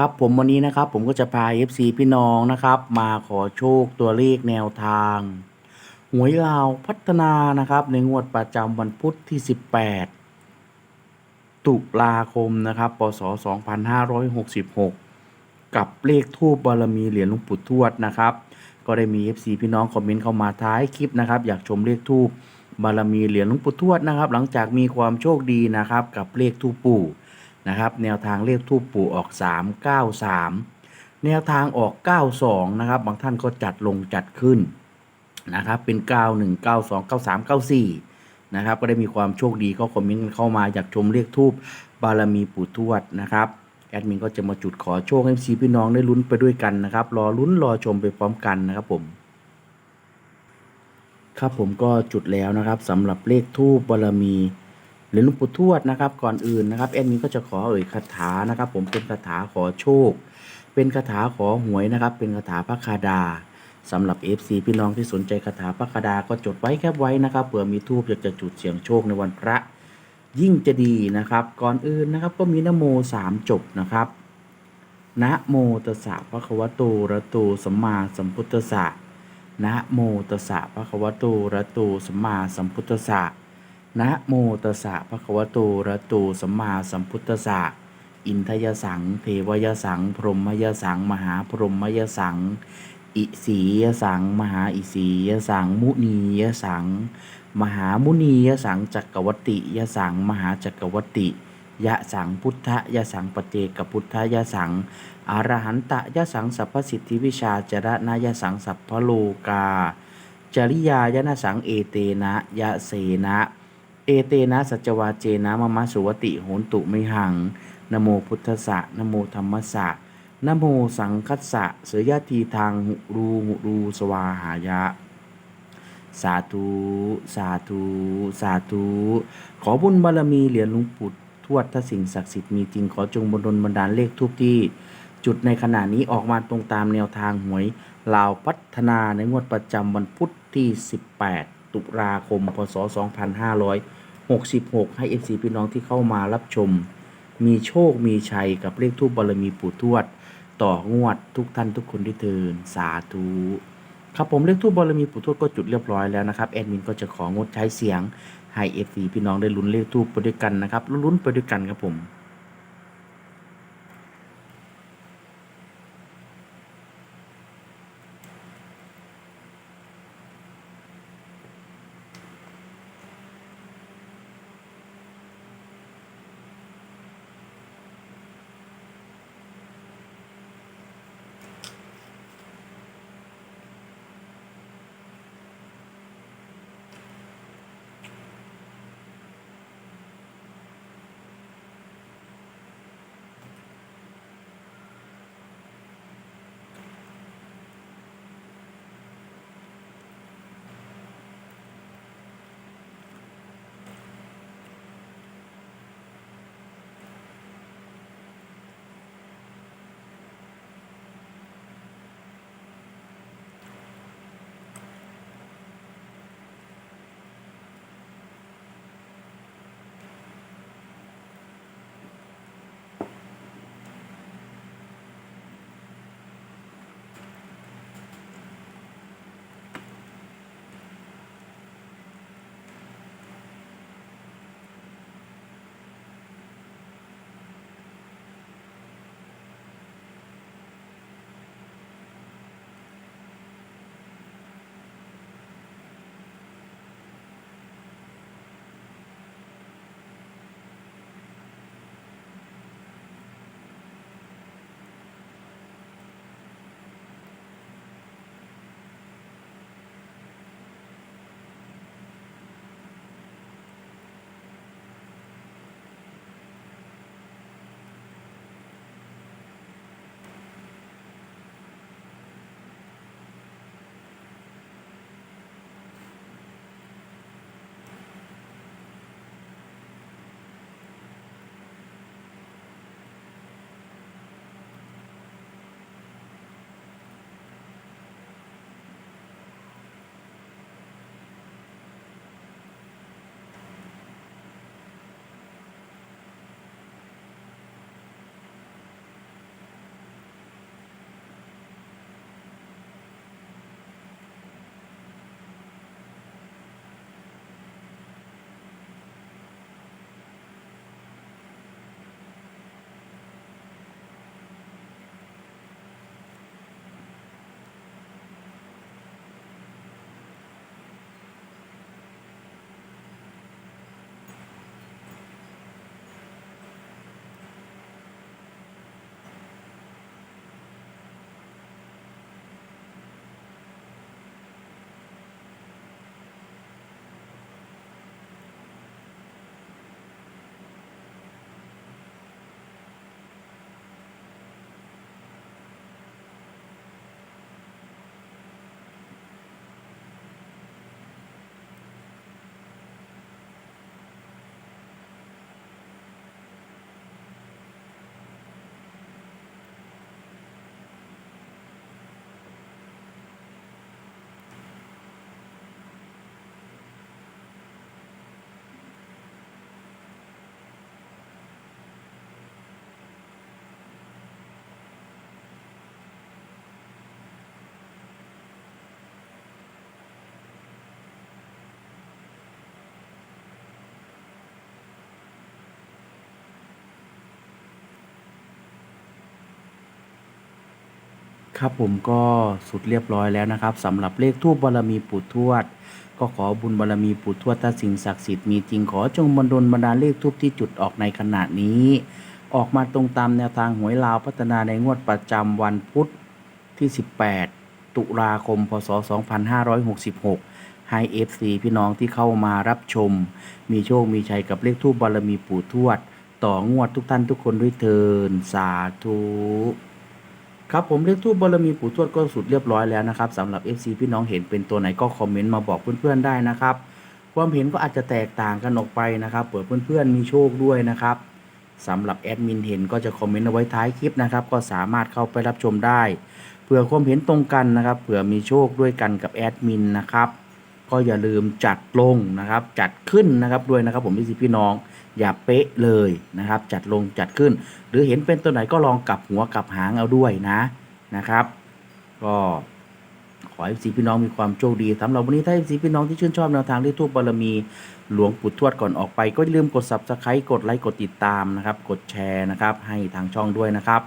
ครับผมวันนี้นะครับผมก็จะพา FC พี่น้องนะครับ มาขอโชคตัวเลขแนวทางหวยลาวพัฒนานะครับ ในงวดประจำวันพุธที่ 18 ตุลาคมนะครับปศ2566 กับเลขทูบบารมีเหรียญหลวงปู่ทวดนะครับ ก็ได้มี FC พี่น้องคอมเมนต์เข้ามาท้ายคลิปนะครับ อยากชมเลขทูบบารมีเหรียญหลวงปู่ทวดนะครับ หลังจากมีความโชคดีนะครับ กับเลขทูปปู่ นะครับ แนวทางเลขทูปปู่ออก 393 แนวทางออก 92 นะครับ บางท่านก็จัดลงจัดขึ้นนะครับ เป็น 91 92 93 94 นะครับ ก็ได้มีความโชคดีก็คอมเมนต์เข้ามาอยากชมเลขทูบบารมีปู่ทวดนะครับแอดมินก็จะมาจุดขอโชคให้ซีพี่น้องได้ลุ้นไปด้วยกันนะครับ รอลุ้นรอชมไปพร้อมกันนะครับผมครับผมก็จุดแล้วนะครับสำหรับเลขทูบบารมี หรือหลวงปู่ทวดนะครับ ก่อนอื่นนะครับแอดมินก็จะขอเอ่ยคาถานะครับ ผมเป็นคาถาขอโชค เป็นคาถาขอหวยนะครับ เป็นคาถาพระคาดาสำหรับ FC พี่น้องที่สนใจคาถาพระคาดาก็จดไว้แคบไว้นะครับเผื่อมีทูบอยากจะจุดเสียงโชคในวันพระ ยิ่งจะดีนะครับ ก่อนอื่นนะครับก็มีนโมสามจบนะครับนะโมตัสสะภะคะวะโตอะระโตสัมมาสัมพุทธัสสะนะโมตัสสะภะคะวะโตอะระโตสัมมาสัมพุทธัสสะ นะโมตัสสะภะคะวะโตระโตสัมมาสัมพุทธัสสะอินทยสัง เทวยสัง พรหมยสัง มหาพรหมยสัง อิสียสัง มหาอิสียสัง มุนียสัง มหามุนียสังจักรวติยสัง มหาจักรวติยะสังพุทธยะสังปเจกพุทธยะสังอรหันตะยะสังสัพพสิทธิวิชาจระนายะสังสัพพโลกา จริยายนะสังเอเตนะยะเสนะ เอเตนะสัจวาเจนะมะมะสุวติโหนตุไม่หังนโมพุทธะนโมธรรมะนโมสังคัสสะเสยยะทีทางหุรูหุรูสวาหายะ สาธุ สาธุ สาธุ ขอบุญบารมีเหรียญหลวงปู่ทวดถ้าสิ่งศักดิ์สิทธิ์มีจริงขอจงบนดลบันดาลเลขทุกที่ จุดในขณะนี้ออกมาตรงตามแนวทางหวยลาวพัฒนาในงวดประจำวันพุธที่ 18 ตุลาคม พศ 2566 ให้ FC พี่น้องที่เข้ามารับชม มีโชคมีชัยกับเลขทูปบารมีปู่ทวด ต่องวดทุกท่านทุกคนที่เทินสาธุครับผมเลขทูบบารมีปู่ทวดก็จุดเรียบร้อยแล้วนะครับแอดมินก็จะของดใช้เสียงให้เอฟซีพี่น้องได้ลุ้นเลขทูบไปด้วยกันนะครับลุ้นไปด้วยกันครับผม ครับผมก็สุดเรียบร้อยแล้วนะครับสำหรับเลขทูปบารมีปู่ทวด ก็ขอบุญบารมีปู่ทวดถ้าสิ่งศักดิ์สิทธิ์มีจริงขอจงบันดลบันดาลเลขทูปที่จุดออกในขณะนี้ ออกมาตรงตามแนวทางหวยลาวพัฒนาในงวดประจำวันพุธที่ 18 ตุลาคม พศ 2566 ให้ FC พี่น้องที่เข้ามารับชม มีโชคมีชัยกับเลขทูปบารมีปู่ทวด ต่องวดทุกท่านทุกคนด้วยเทินสาธุ ครับผมเลขทูปบารมีปู่ทวดก็สุดเรียบร้อยแล้วนะครับสำหรับ FC พี่น้องเห็นเป็นตัวไหนก็คอมเมนต์มาบอกเพื่อนๆได้นะครับ ความเห็นก็อาจจะแตกต่างกันออกไปนะครับเผื่อเพื่อนๆมีโชคด้วยนะครับสำหรับแอดมินเห็นก็จะคอมเมนต์เอาไว้ท้ายคลิปนะครับก็สามารถเข้าไปรับชมได้เผื่อความเห็นตรงกันนะครับเผื่อมีโชคด้วยกันกับแอดมินนะครับก็อย่าลืมจัดลงนะครับจัดขึ้นนะครับด้วยนะครับผมพี่พี่น้อง อย่าเป๊ะเลยนะครับ จัดลงจัดขึ้น หรือเห็นเป็นตัวไหนก็ลองกลับหัวกลับหางเอาด้วยนะนะครับ ก็ขอให้สีพี่น้องมีความโชคดีสำหรับวันนี้ถ้าสีพี่น้องที่ชื่นชอบแนวทางที่ทูปบารมีหลวงปู่ทวดก่อนออกไป ก็อย่าลืมกด subscribe กดไลค์กดติดตามนะครับ กดแชร์นะครับ ให้ทางช่องด้วยนะครับ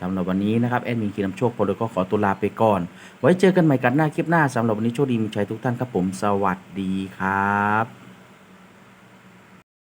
สำหรับวันนี้นะครับแอดมินกีนำโชคโปรดก็ขอตัวลาไปก่อน ไว้เจอกันใหม่กันหน้าคลิปหน้าสำหรับวันนี้โชคดีมีชัยทุกท่านครับผม สวัสดีครับ